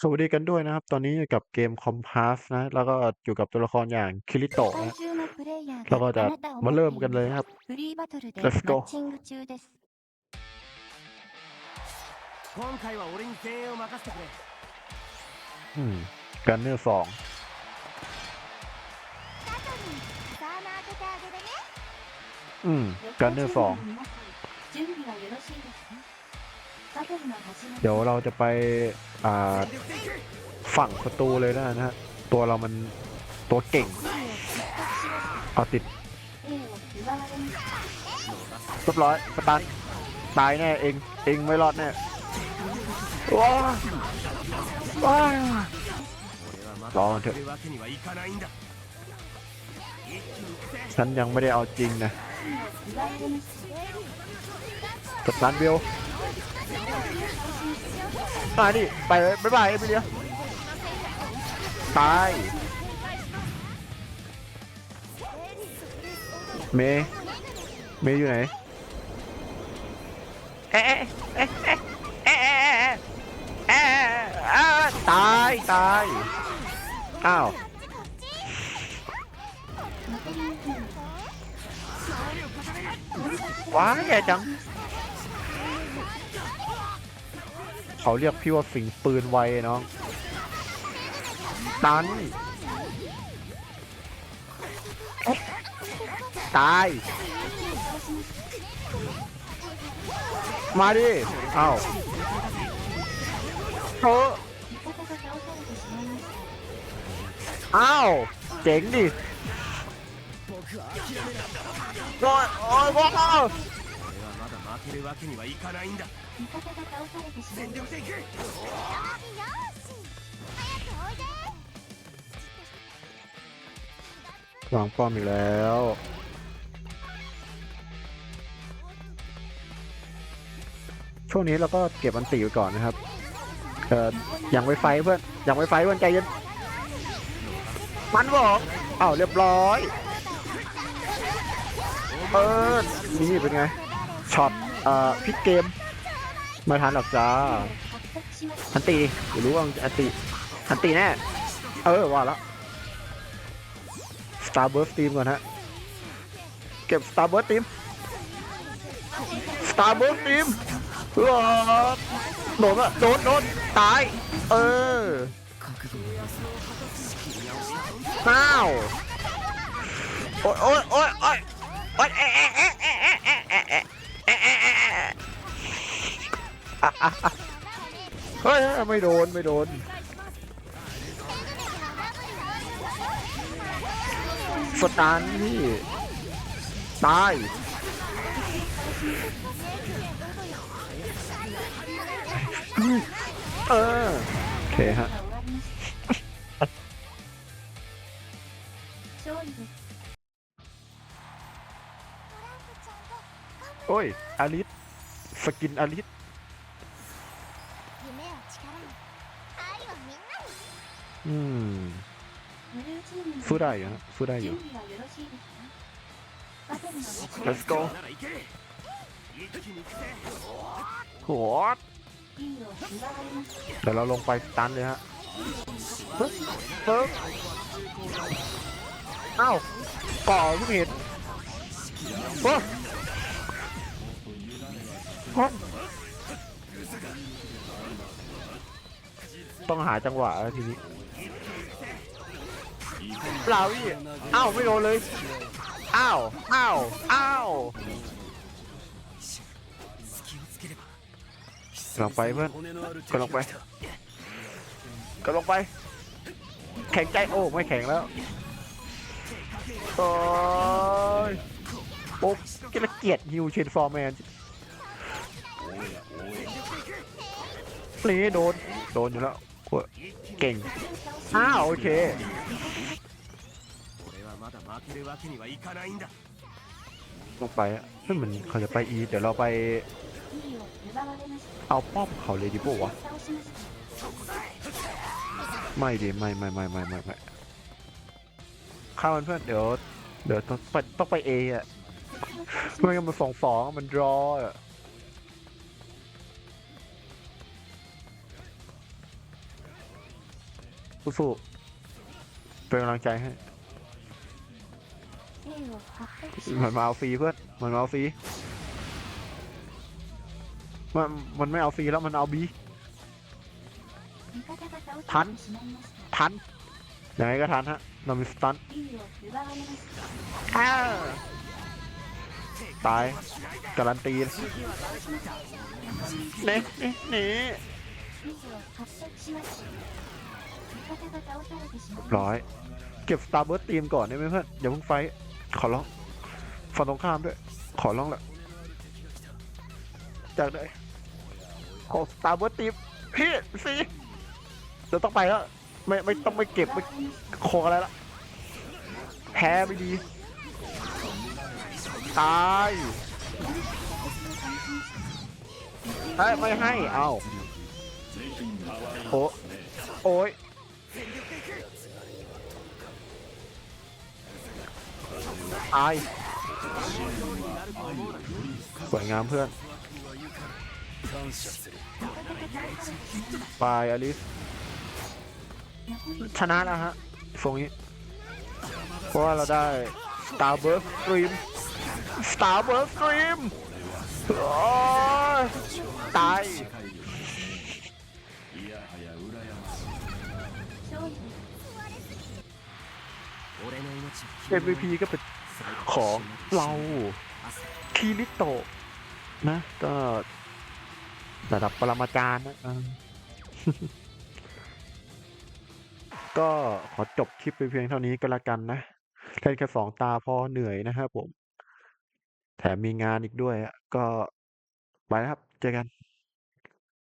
สวัสดีกันด้วยนะครับ ตอนนี้อยู่กับเกมคอมพาสนะ แล้วก็อยู่กับตัวละครอย่างคิริโตะนะแล้วก็จะมาเริ่มกันเลยครับ Let's go กันเนื้อสองอืมกันเนื้อสองเดี๋ยวเราจะไป ฝั่งประตูเลยนะนะฮะ ตัวเรามันตัวเก่ง เอาติดเรียบร้อยปะตันตายแน่เอง เองไม่รอดแน่ว้าว้ารอเถอะฉันยังไม่ได้เอาจริงนะจันการเบล ตายนี่ไปบ๊ายบายเอมิเลียตายเมเมอยู่ไหนเอ๊ะเอ๊ะเอ๊ะเอ๊ะเอ๊ะตายตายอ้าวว้าแย่จัง เขาเรียกพี่ว่าฝีปืนไวน้อง ตัน ตาย มาดิ เอาเธออ้าว เจ๋งดิโอ้ยโอ้ยว้าว 俺はまだ負けるわけにはいかないんだ味方が倒されてしまいまし全力で行くよーし早くおいで วางป้อมอีกแล้ว ช่วงนี้เราก็เก็บอันตีไว้ก่อนนะครับ เอ่อยังไม่ไฟเพื่อนยังไม่ไฟเพื่อนใจเย็น มันบอกอ้าวเรียบร้อย เออ นี่เป็นไง ช็อต เอ่อพลิกเกม มาทานหรอกจ้าทันตีอยู่รู้ว่าอันติทันตีแน่ เออว่าแล้วสตาร์เบิร์สทีมก่อนฮะ เก็บสตาร์เบิร์สทีมสตาร์เบิร์สทีมหลอดโดนอะโดนโดนตาย เอออ้าว โอ๊ยโอ๊ยโอ๊ยโอ๊ยโอ๊ยเอ๊ะเอ๊ะ เฮ้ยไม่โดนไม่โดนสตาร์นี่ตายเออโอเคฮะโอ้ยอลิส สกินอลิส うんフライよなフライよ Let's go โหเดี๋ยวเราลงไปตันเลยฮะปึ๊บปึ๊อ้าก่อลูกเห็ดปึ๊บ ต้องหาจังหวะแล้วทีนี้เปล่าพี่อ้าวไม่โดนเลยอ้าวอ้าวอ้าวกำลังไปเพื่อนกำลังไปกำลังไป แข็งใจโอ้ไม่แข็งแล้วโอ้ยโอ้กระเกียดฮิวเชนฟอร์แมนนี่โดน โดนอยู่แล้วโอ้ยเก่งอ้าวโอเคต้องไปอะเฮ้ยมันเขาจะไปอีเดี๋ยวเราไปเอาป้อมเขาเลยดีป่วะไม่ดีไม่ไม่ไม่ไม่ไม่ไม่ข้ามันเพื่อนเดี๋ยวเดี๋ยวต้องไปต้องไปเออะไม่งั้นมันฟ้องสองมันรออะ สู้สูงเป็นกำลังใจให้เหมือนมาเอาฟรีเพื่อนเหมือนมาเอาฟรีมันมันไม่เอาฟรีแล้วมันเอาบี ทัน ทันยังไงก็ทันฮะนามิสตันตาย การันตีเน็กนี เรียบร้อย เก็บสตาร์เบิร์ตตีมก่อนได้ไหมเพื่อนอย่าเพิ่งไฟขอร้องฝั่งตรงข้ามด้วย ขอร้องแหละจากไหนขอสตาร์เบิร์ตตีมพี่สิเราต้องไปแล้วไม่ไม่ต้องไม่เก็บไม่ขออะไรละแพ้ไม่ดี ตายไม่ให้เอาโอ้โอ้ย ตาย สวยงามเพื่อนปายอลิส ชนะแล้วฮะทรงนี้ เพราะว่าเราได้ Star b u r s t Stream Star b u r s t Stream ตายเอ็มวีพีก็เป็น ของเราคีริโตะนะ ก็ระดับปรมาจารย์นะก็ขอจบคลิปไปเพียงเท่านี้ก็แล้วกันนะเล่นแค่สองตาพอเหนื่อยนะครับผม แถมมีงานอีกด้วยก็ไปนะครับ เจอกัน